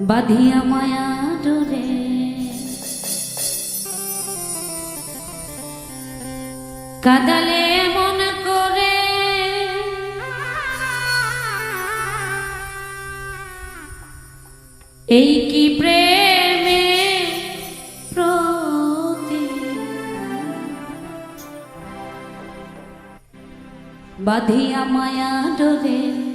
বাঁধিয়া মায়া ডোরে। কাদালে মন করে। এই কি প্রেমে প্রতি? বাঁধিয়া মায়া ডোরে।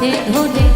হাতে ধরে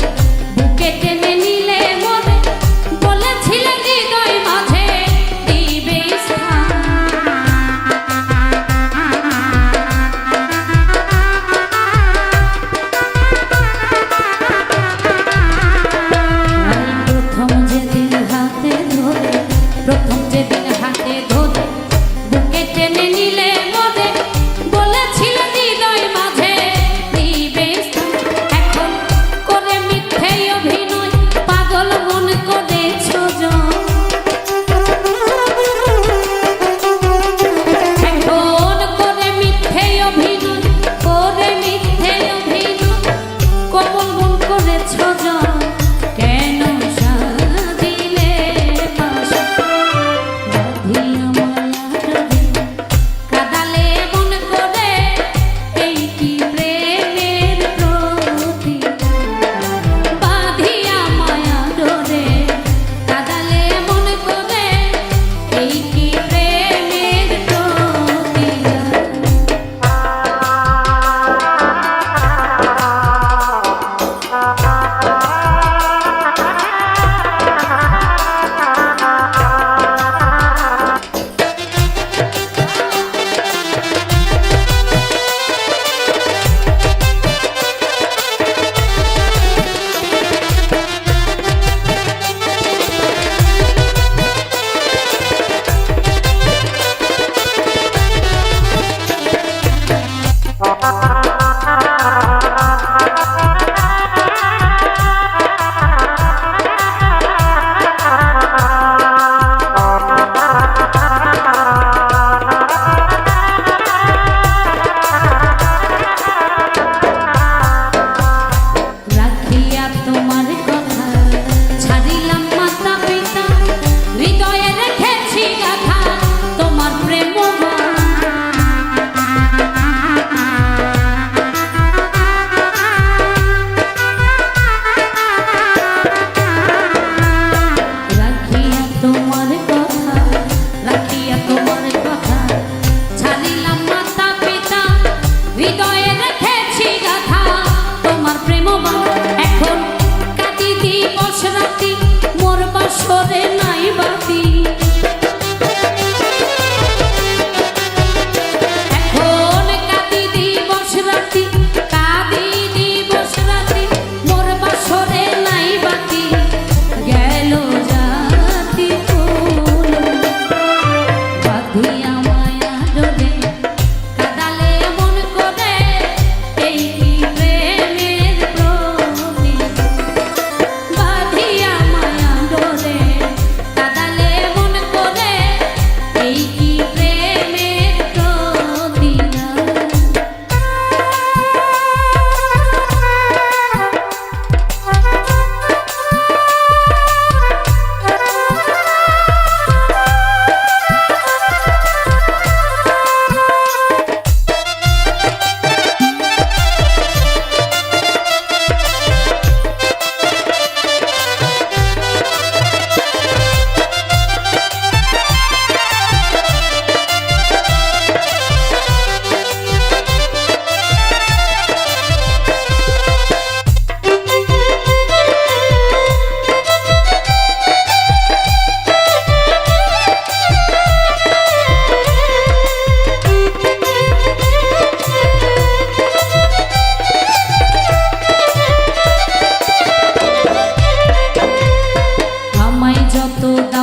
যত দা